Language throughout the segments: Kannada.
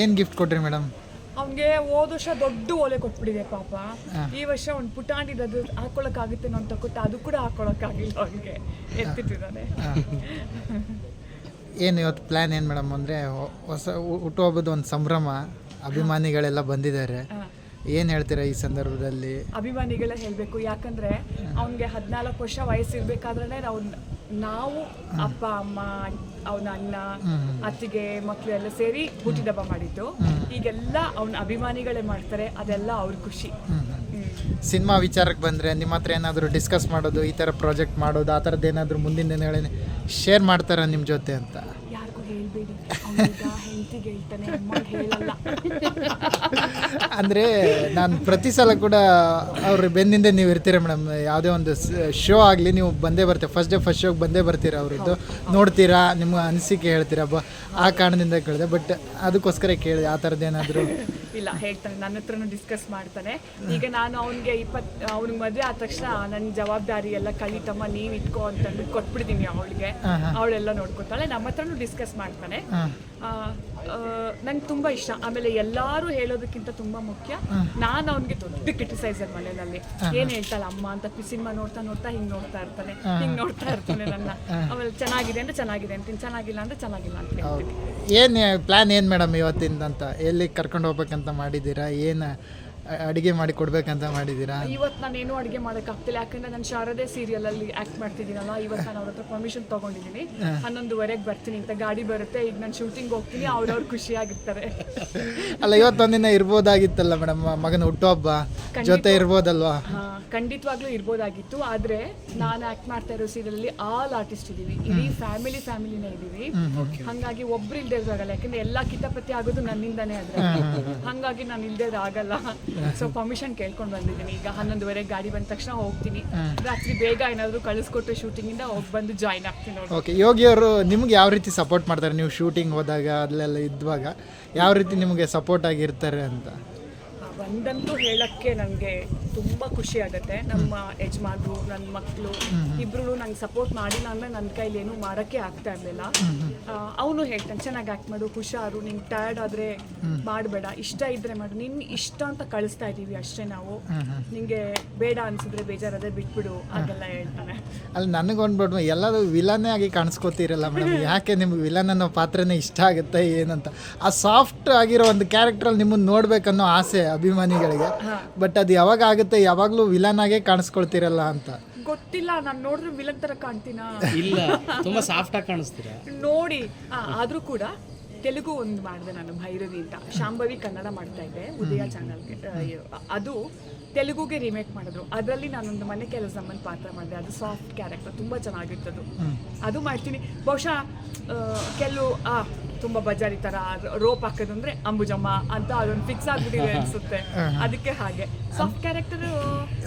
ಏನು ಗಿಫ್ಟ್ ಕೊಟ್ರಿ ಮೇಡಮ್ ಅವ್ನಿಗೆ ಹೋದ ವರ್ಷ ದೊಡ್ಡ ಓಲೆ ಕೊಟ್ಬಿಟ್ಟಿದೆ ಪಾಪ. ಈ ವರ್ಷ ಒಂದು ಪುಟಾಣಿದದು ಹಾಕೊಳಕ್ಕಾಗುತ್ತೆ ಅಂತ ಕೊಟ್ಟು ಅದು ಕೂಡ ಹಾಕೊಳಕ್ಕಾಗಿಲ್ಲ ಅವ್ನಿಗೆ. ಎತ್ತಿಟ್ಟಿದ್ದಾನೆ. ಏನು ಇವತ್ತು ಪ್ಲ್ಯಾನ್ ಏನು ಮೇಡಮ್ ಅಂದರೆ ಹೊಸ ಹುಟ್ಟುಹಬ್ಬದ ಒಂದು ಸಂಭ್ರಮ ಅಭಿಮಾನಿಗಳೆಲ್ಲ ಬಂದಿದ್ದಾರೆ. ಏನು ಹೇಳ್ತೀರಾ ಈ ಸಂದರ್ಭದಲ್ಲಿ? ಅಭಿಮಾನಿಗಳೇ ಹೇಳಬೇಕು. ಯಾಕಂದ್ರೆ ಅವನಿಗೆ ಹದಿನಾಲ್ಕು ವರ್ಷ ವಯಸ್ಸಿರ್ಬೇಕಾದ್ರೆ ನಾವು ನಾವು ಅಪ್ಪ ಅಮ್ಮ ಅವನ ಅಣ್ಣ ಅತ್ತಿಗೆ ಮಕ್ಕಳು ಎಲ್ಲ ಸೇರಿ ಹುಟ್ಟಿದಬ್ಬ ಮಾಡಿದ್ದು. ಈಗೆಲ್ಲ ಅವನ ಅಭಿಮಾನಿಗಳೇ ಮಾಡ್ತಾರೆ ಅದೆಲ್ಲ ಅವ್ರ ಖುಷಿ. ಸಿನಿಮಾ ವಿಚಾರಕ್ಕೆ ಬಂದರೆ ನಿಮ್ಮ ಹತ್ರ ಏನಾದರೂ ಡಿಸ್ಕಸ್ ಮಾಡೋದು ಈ ಥರ ಪ್ರಾಜೆಕ್ಟ್ ಮಾಡೋದು ಆ ಥರದ್ದು ಏನಾದರೂ ಮುಂದಿನ ದಿನಗಳೇ ಶೇರ್ ಮಾಡ್ತಾರಾ ನಿಮ್ಮ ಜೊತೆ ಅಂತ? ಹೇಳ್ಬೇಡಿ. ಅವನೀಗ ಹೆಂಡತಿಗೆ ಹೇಳ್ತಾನೆ ಅಮ್ಮಗೆ ಹೇಳಲ್ಲ. ಅಂದರೆ ನಾನು ಪ್ರತಿ ಸಲ ಕೂಡ ಅವ್ರ ಬೆನ್ನಿಂದ ನೀವು ಇರ್ತೀರ ಮೇಡಮ್ ಯಾವುದೇ ಒಂದು ಶೋ ಆಗಲಿ ನೀವು ಬಂದೇ ಬರ್ತೀರ ಫಸ್ಟ್ ಡೇ ಫಸ್ಟ್ ಶೋಗೆ ಬಂದೇ ಬರ್ತೀರ ಅವ್ರದ್ದು. ನೋಡ್ತೀರಾ ನಿಮ್ಮ ಅನಿಸಿಕೆ ಹೇಳ್ತೀರಾ ಬ ಆ ಕಾರಣದಿಂದ ಕೇಳಿದೆ ಬಟ್ ಅದಕ್ಕೋಸ್ಕರ ಕೇಳಿದೆ ಆ ಥರದ್ದು ಏನಾದರೂ? ಇಲ್ಲ ಹೇಳ್ತಾನೆ ನನ್ನ ಹತ್ರನೂ ಡಿಸ್ಕಸ್ ಮಾಡ್ತಾನೆ. ಈಗ ನಾನು ಅವನಿಗೆ ಇಪ್ಪತ್ ಅವ್ನಿಗೆ ಮದುವೆ ಆದ ತಕ್ಷಣ ನನ್ನ ಜವಾಬ್ದಾರಿ ಎಲ್ಲ ಕಲಿತಮ್ಮ ನೀವ್ ಇಟ್ಕೋ ಅಂತಂದು ಕೊಟ್ಬಿಡ್ತೀನಿ ಅವಳಿಗೆ. ಅವಳೆಲ್ಲ ನೋಡ್ಕೊತಾಳೆ ನಮ್ಮ ಹತ್ರನೂ ಡಿಸ್ಕಸ್ ಮಾಡ್ತಾನೆ. ನಂಗೆ ತುಂಬಾ ಇಷ್ಟ. ಆಮೇಲೆ ಎಲ್ಲಾರು ಹೇಳೋದಕ್ಕಿಂತ ತುಂಬಾ ಮುಖ್ಯ. ನಾನು ಅವನಿಗೆ ದೊಡ್ಡ ಕ್ರಿಟಿಸೈಸರ್ ಮನೆಯಲ್ಲಿ. ಏನ್ ಹೇಳ್ತಾಳೆ ಅಮ್ಮ ಅಂತ ಸಿನಿಮಾ ನೋಡ್ತಾ ನೋಡ್ತಾ ಹಿಂಗ್ ನೋಡ್ತಾ ಇರ್ತಾನೆ ಹಿಂಗ್ ನೋಡ್ತಾ ಇರ್ತಾನೆ ನನ್ನ. ಆಮೇಲೆ ಚೆನ್ನಾಗಿದೆ ಅಂದ್ರೆ ಚೆನ್ನಾಗಿದೆ ಅಂತೀನಿ ಚೆನ್ನಾಗಿಲ್ಲ ಅಂದ್ರೆ ಚೆನ್ನಾಗಿಲ್ಲ ಅಂತ ಹೇಳ್ತೀನಿ. ಏನು ಪ್ಲ್ಯಾನ್ ಏನು ಮೇಡಮ್ ಇವತ್ತಿಂದ ಅಂತ? ಎಲ್ಲಿ ಕರ್ಕೊಂಡು ಹೋಗ್ಬೇಕಂತ ಮಾಡಿದ್ದೀರಾ? ಏನು ಅಡುಗೆ ಮಾಡಿ ಕೊಡ್ಬೇಕಂತ ಮಾಡಿದೀರಾ ಇವತ್ತು ನಾನು ಏನೂ ಅಡುಗೆ ಮಾಡೋಕ್ಕಾಗ್ತಿಲ್ಲ ಯಾಕಂದ್ರೆ ನಾನು ಶಾರದೆ ಸೀರಿಯಲ್ ಅಲ್ಲಿ ಆಕ್ಟ್ ಮಾಡ್ತಿದ್ದೀನಲ್ಲ ಇವತ್ತು ನಾನು ಅವ್ರ ಹತ್ರ ಪರ್ಮಿಷನ್ ತಗೊಂಡಿದ್ದೀನಿ ಹನ್ನೊಂದುವರೆಗೆ ಬರ್ತೀನಿ. ಅಂತ ಗಾಡಿ ಬರುತ್ತೆ ಈಗ ನಾನು ಶೂಟಿಂಗ್ ಹೋಗ್ತೀನಿ ಅವ್ರವ್ರು ಖುಷಿಯಾಗಿರ್ತಾರೆ. ಅಲ್ಲ ಇವತ್ತೊಂದಿನ ಇರ್ಬೋದಾಗಿತ್ತಲ್ಲ ಮೇಡಮ್ ಮಗನ ಹುಟ್ಟುಹಬ್ಬ? ಜೊತೆ ಇರ್ಬೋದಲ್ವಾ? ಖಂಡಿತವಾಗ್ಲೂ ಇರ್ಬೋದಾಗಿತ್ತು. ಆದ್ರೆ ನಾನು ಆಕ್ಟ್ ಮಾಡ್ತಾ ಇರೋ ಸೀರಿಯಲ್ ಅಲ್ಲಿ ಆಲ್ ಆರ್ಟಿಸ್ಟ್ ಇದೀವಿ. ಇಡೀ ಫ್ಯಾಮಿಲಿ ಫ್ಯಾಮಿಲಿನೇ ಇದೀವಿ. ಹಂಗಾಗಿ ಒಬ್ರು ಇಲ್ದೇ ಇರೋದಾಗಲ್ಲ ಯಾಕಂದ್ರೆ ಎಲ್ಲಾ ಕಿತಾಪತಿ ಆಗೋದು ನನ್ನಿಂದಾನೇ ಆದ್ರೆ. ಹಂಗಾಗಿ ನಾನು ಇಲ್ದೇ ಆಗಲ್ಲ. ಸೊ ಪರ್ಮಿಷನ್ ಕೇಳ್ಕೊಂಡು ಬಂದಿದ್ದೀನಿ. ಈಗ ಹನ್ನೊಂದುವರೆಗೆ ಗಾಡಿ ಬಂದ ತಕ್ಷಣ ಹೋಗ್ತೀನಿ. ರಾತ್ರಿ ಬೇಗ ಏನಾದ್ರು ಕಳಿಸ್ಕೊಟ್ಟು ಶೂಟಿಂಗ್ ಇಂದ ಹೋಗಿ ಬಂದು ಜಾಯ್ನ್ ಆಗ್ತೀನಿ ಓಕೆ ಯೋಗಿ ಅವರು ನಿಮ್ಗೆ ಯಾವ ರೀತಿ ಸಪೋರ್ಟ್ ಮಾಡ್ತಾರೆ? ನೀವು ಶೂಟಿಂಗ್ ಹೋದಾಗ ಅಲ್ಲೆಲ್ಲ ಇದ್ದಾಗ ಯಾವ ರೀತಿ ನಿಮಗೆ ಸಪೋರ್ಟ್ ಆಗಿರ್ತಾರೆ ಅಂತ? ಒಂದಂತೂ ಹೇಳಕ್ಕೆ ನನಗೆ ತುಂಬ ಖುಷಿ ಆಗುತ್ತೆ. ನಮ್ಮ ಯಜಮಾನ್ರು ನನ್ನ ಮಕ್ಕಳು ಇಬ್ರು ನಂಗೆ ಸಪೋರ್ಟ್ ಮಾಡಿಲ್ಲ ಅಂದ್ರೆ ನನ್ನ ಕೈಲಿ ಏನು ಮಾಡೋಕ್ಕೆ ಆಗ್ತಾ ಇರಲಿಲ್ಲ. ಅವನು ಹೇಳ್ತಾನೆ ಚೆನ್ನಾಗಿ ಆ್ಯಕ್ಟ್ ಮಾಡು ಹುಷಾರು ನಿಂಗೆ ಟಯರ್ಡ್ ಆದರೆ ಮಾಡಬೇಡ. ಇಷ್ಟ ಇದ್ರೆ ಮಾಡು. ನಿನ್ನ ಇಷ್ಟ ಅಂತ ಕಳಿಸ್ತಾ ಇದ್ದೀವಿ ಅಷ್ಟೇ ನಾವು. ನಿಂಗೆ ಬೇಡ ಅನ್ಸಿದ್ರೆ ಬೇಜಾರಾದ್ರೆ ಬಿಟ್ಬಿಡು ಹಾಗೆಲ್ಲ ಹೇಳ್ತಾನೆ. ಅಲ್ಲಿ ನನಗೊಂಡ್ಬಿಟ್ಟು ಎಲ್ಲರೂ ವಿಲನೇ ಆಗಿ ಕಾಣಿಸ್ಕೋತೀರಲ್ಲ ಮೇಡಮ್ ಯಾಕೆ ನಿಮ್ಗೆ ವಿಲನ್ ಅನ್ನೋ ಪಾತ್ರನೇ ಇಷ್ಟ ಆಗುತ್ತೆ ಏನಂತ. ಆ ಸಾಫ್ಟ್ ಆಗಿರೋ ಒಂದು ಕ್ಯಾರೆಕ್ಟ್ರಲ್ಲಿ ನಿಮ್ಮನ್ನು ನೋಡ್ಬೇಕನ್ನೋ ಆಸೆ ಅಭಿಮಾನಿಗಳಿಗೆ. ಬಟ್ ಅದು ಯಾವಾಗ ಆಗುತ್ತೆ ಯಾವಾಗಲೂ ವಿಲನ್ ಆಗೇ ಕಾಣಿಸ್ಕೊಳ್ತಿರಲ್ಲ ಅಂತ. ಗೊತ್ತಿಲ್ಲ ನಾನು ನೋಡಿದ್ರೆ ವಿಲನ್ ತರ ಕಾಣ್ತೀನ? ಇಲ್ಲ ತುಂಬಾ ಸಾಫ್ಟ್ ಆಗಿ ಕಾಣಿಸ್ತೀರಾ? ನೋಡಿ ಆ, ಆದ್ರೂ ಕೂಡ ತೆಲುಗು ಒಂದು ಮಾಡಿದೆ ನಾನು ಭೈರವಿ ಅಂತ. ಶಾಂಭವಿ ಕನ್ನಡ ಮಾಡ್ತಾ ಇದ್ದೆ ಉದಯ ಚಾನಲ್ಗೆ ಅದು ತೆಲುಗುಗೆ ರಿಮೇಕ್ ಮಾಡಿದ್ರು. ಅದರಲ್ಲಿ ನಾನೊಂದು ಮನೆ ಕೆಲಸಮ್ಮನ ಪಾತ್ರ ಮಾಡಿದೆ ಅದು ಸಾಫ್ಟ್ ಕ್ಯಾರೆಕ್ಟರ್ ತುಂಬಾ ಚೆನ್ನಾಗಿರ್ತದು ಅದು ಮಾಡ್ತೀನಿ. ಬಹುಶಃ ಆ, ಕೆಲವು ಆ ತುಂಬ ಬಜಾರಿ ತರ ರೋಪ್ ಹಾಕೋದಂದ್ರೆ ಅಂಬುಜಮ್ಮ ಅಂತ ಅದೊಂದು ಫಿಕ್ಸ್ ಆಗ್ಬಿಟ್ಟಿದೆ ಅನ್ಸುತ್ತೆ. ಅದಕ್ಕೆ ಹಾಗೆ. ಸಾಫ್ಟ್ ಕ್ಯಾರೆಕ್ಟರ್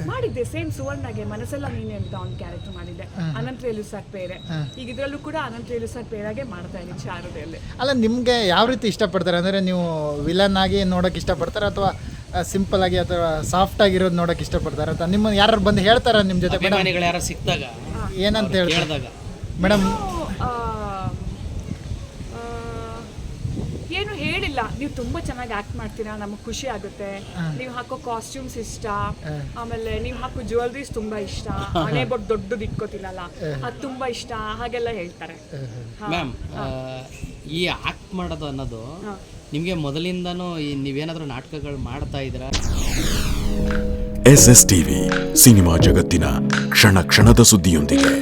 ಮಾಡಿದ್ದೆ ಸೇಮ್ ಸುವರ್ಣಗೆ ಮನಸ್ಸೆಲ್ಲ ನೀನೆ ಅಂತ ಒಂದು ಕ್ಯಾರೆಕ್ಟರ್ ಮಾಡಿದ್ದೆ. ಅನಂತ ರೇಲು ಸರ್ ಬೇರೆ ಈಗ ಇದರಲ್ಲೂ ಕೂಡ ಅನಂತ ರೇಲು ಸರ್ ಬೇರಾಗೆ ಮಾಡ್ತಾ ಇದ್ದೀನಿ ಶಾರದೆಯಲ್ಲಿ. ಅಲ್ಲ ನಿಮಗೆ ಯಾವ ರೀತಿ ಇಷ್ಟಪಡ್ತಾರೆ? ಅಂದ್ರೆ ನೀವು ವಿಲನ್ ಆಗಿ ನೋಡೋಕೆ ಇಷ್ಟಪಡ್ತಾರೆ ಅಥವಾ ಸಿಂಪಲ್ ಆಗಿ ಅಥವಾ ಸಾಫ್ಟ್ ಆಗಿರೋದು ನೋಡೋಕೆ ಇಷ್ಟಪಡ್ತಾರೆ? ಅಂತ ನಿಮ್ಮ ಯಾರು ಬಂದು ಹೇಳ್ತಾರ ನಿಮ್ಮ ಜೊತೆ? ಯಾರು ಸಿಕ್ತಾಗ ಏನಂತ ಹೇಳ್ತಾರೆ? ಕೇಳಿದಾಗ. ಮೇಡಮ್ ಆ, ಆ, ಹೇಳಿಲ್ಲ ನೀವು ತುಂಬಾ ಚೆನ್ನಾಗಿ ಆಕ್ಟ್ ಮಾಡ್ತೀರಾ ನಮಗೆ ಖುಷಿ ಆಗುತ್ತೆ. ನೀವು ಹಾಕೋ ಕಾಸ್ಟ್ಯೂಮ್ಸ್ ಇಷ್ಟ ಆಮೇಲೆ ನೀವು ಹಾಕೋ ಜ್ಯುವೆಲ್ರೀಸ್ ತುಂಬಾ ಇಷ್ಟ. ಹಣೆ ಬಟ್ ದೊಡ್ಡದು ಇಟ್ಕೋತೀನಲ್ಲ ಅದು ತುಂಬಾ ಇಷ್ಟ ಹಾಗೆಲ್ಲ ಹೇಳ್ತಾರೆ. ಮ್ಯಾಮ್ ಈ ಆಕ್ಟ್ ಮಾಡೋದು ಅನ್ನೋದು ನಿಮಗೆ ಮೊದಲಿಂದನೂ ಈ ನೀವೇನಾದರೂ ನಾಟಕಗಳು ಮಾಡ್ತಾ ಇದ್ದೀರಾ? ಎಸ್ ಎಸ್ ಟಿವಿ ಸಿನಿಮಾ ಜಗತ್ತಿನ ಕ್ಷಣ ಕ್ಷಣದ ಸುದ್ದಿಯೊಂದಿಗೆ.